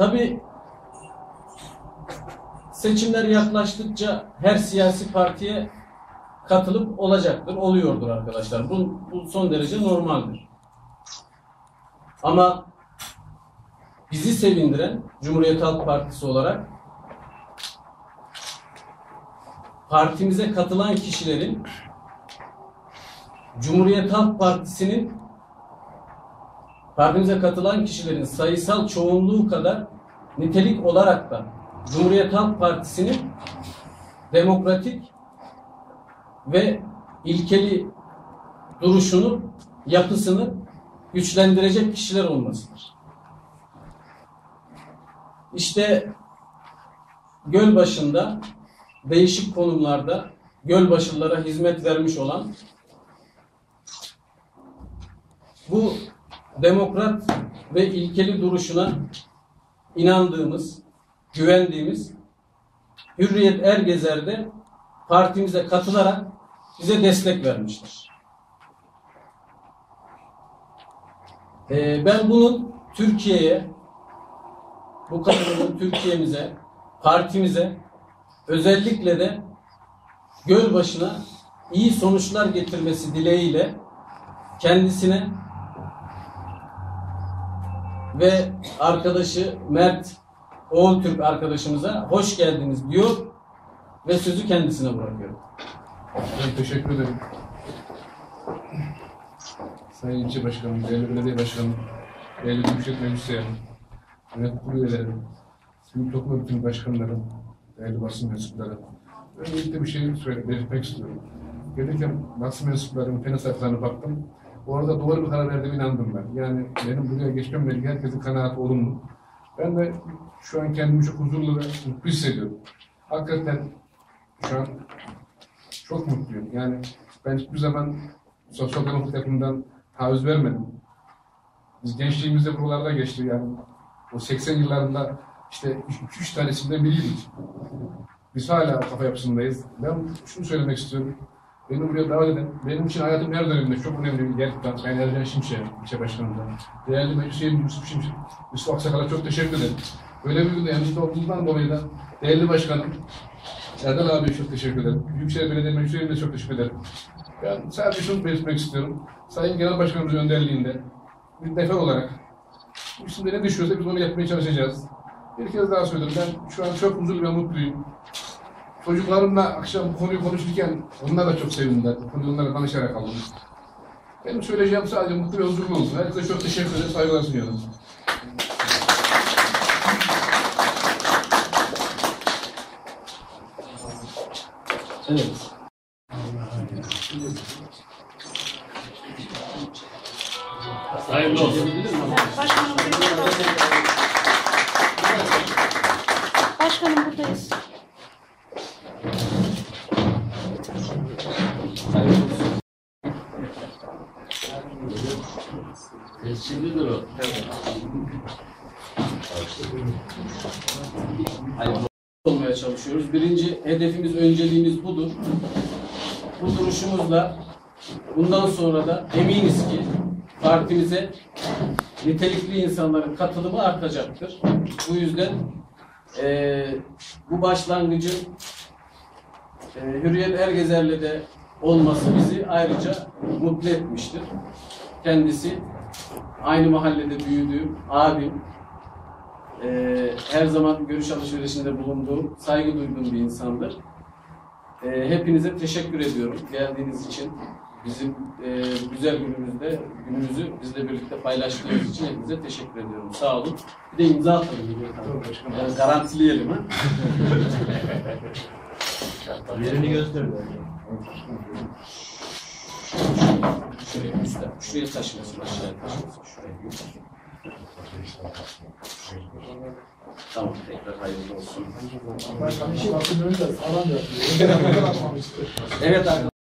Tabii seçimler yaklaştıkça her siyasi partiye katılıp olacaktır, oluyordur arkadaşlar. Bu, bu son derece normaldir. Ama bizi sevindiren Cumhuriyet Halk Partisi olarak partimize katılan kişilerin Cumhuriyet Halk Partisi'nin partimize katılan kişilerin sayısal çoğunluğu kadar nitelik olarak da Cumhuriyet Halk Partisi'nin demokratik ve ilkeli duruşunu, yapısını güçlendirecek kişiler olmasıdır. İşte göl başında değişik konumlarda gölbaşılara hizmet vermiş olan bu demokrat ve ilkeli duruşuna inandığımız, güvendiğimiz Hürriyet Ergezer'de partimize katılarak bize destek vermiştir. Ee, ben bunun Türkiye'ye, bu katılımın Türkiye'mize, partimize, özellikle de göl başına iyi sonuçlar getirmesi dileğiyle kendisine ve arkadaşı Mert Oğul Türk arkadaşımıza hoş geldiniz diyor ve sözü kendisine bırakıyorum. Ben teşekkür ederim. Sayın İlçe Başkanım, değerli belediye başkanım, değerli Büyükşehir Meclis Üyeleri, yönetim kurulu üyeleri, sivil toplum örgütünün başkanları, değerli basın mensupları. Öncelikle bir şey söyle, belirtmek istiyorum. Gelirken basın mensuplarının fen sayfalarına baktım. Orada doğru bir karar verdiğime inandım ben. Yani benim buraya geçmemle ilgili herkesin kanaati olumlu. Ben de şu an kendimi çok huzurlu ve mutlu hissediyorum. Hakikaten şu an çok mutluyum. Yani ben hiçbir zaman sosyal demokrat yapımdan taviz vermedim. Biz gençliğimizde buralarda geçti yani. O 80 yıllarında işte 2-3 tanesinden biriydik. Biz hala kafa yapısındayız. Ben şunu söylemek istiyorum. Beni buraya davet eden, benim için hayatım her döneminde çok önemli bir gerçekten. Ben Ercan Şimşek, ilçe başkanımdan. Değerli meclis üyem Yusuf Şimşek, Yusuf Aksakal'a çok teşekkür ederim. Böyle bir günde yanımızda olduğundan dolayı da değerli başkanım, Erdal abiye çok teşekkür ederim. Büyükşehir Belediye Meclis Üyeliğine çok teşekkür ederim. Ben sadece şunu belirtmek istiyorum. Sayın Genel Başkanımızın önderliğinde bir defa olarak isimde ne düşüyorsa biz onu yapmaya çalışacağız. Bir kez daha söylüyorum. Ben şu an çok huzurlu ve mutluyum. Çocuklarımla akşam bu konuyu konuşurken onlar da çok sevindiler. Bu konuyu onlara danışarak aldım. Benim söyleyeceğim sadece mutlu ve huzurlu olsun. Herkese çok teşekkür ederim. Saygılar sunuyorum. Evet. Hayırlı olsun. Başkanım buradayız. Başkanım buradayız. Hayırlı olsun. Tescillidir o. Hayırlı olmaya çalışıyoruz. Birinci hedefimiz, önceliğimiz budur. Bu duruşumuzla bundan sonra da eminiz ki partimize nitelikli insanların katılımı artacaktır. Bu yüzden eee, bu başlangıcın eee Hürriyet Ergezer'le de olması bizi ayrıca mutlu etmiştir. Kendisi aynı mahallede büyüdüğüm abim, eee, her zaman görüş alışverişinde bulunduğum, saygı duyduğum bir insandır. Eee, hepinize teşekkür ediyorum geldiğiniz için. Bizim eee, güzel günümüzde, günümüzü bizle birlikte paylaştığınız için hepinize teşekkür ediyorum. Sağ olun. Bir de imza atalım. Yani garantileyelim ha. Yerini gösterdi. Şuraya üstte, şuraya taşımasın, aşağıya taşımasın. Şuraya. Tamam, tekrar hayırlı olsun. Başkanım, işi bakın önce sağlam yapıyor. Ben. Evet arkadaşlar.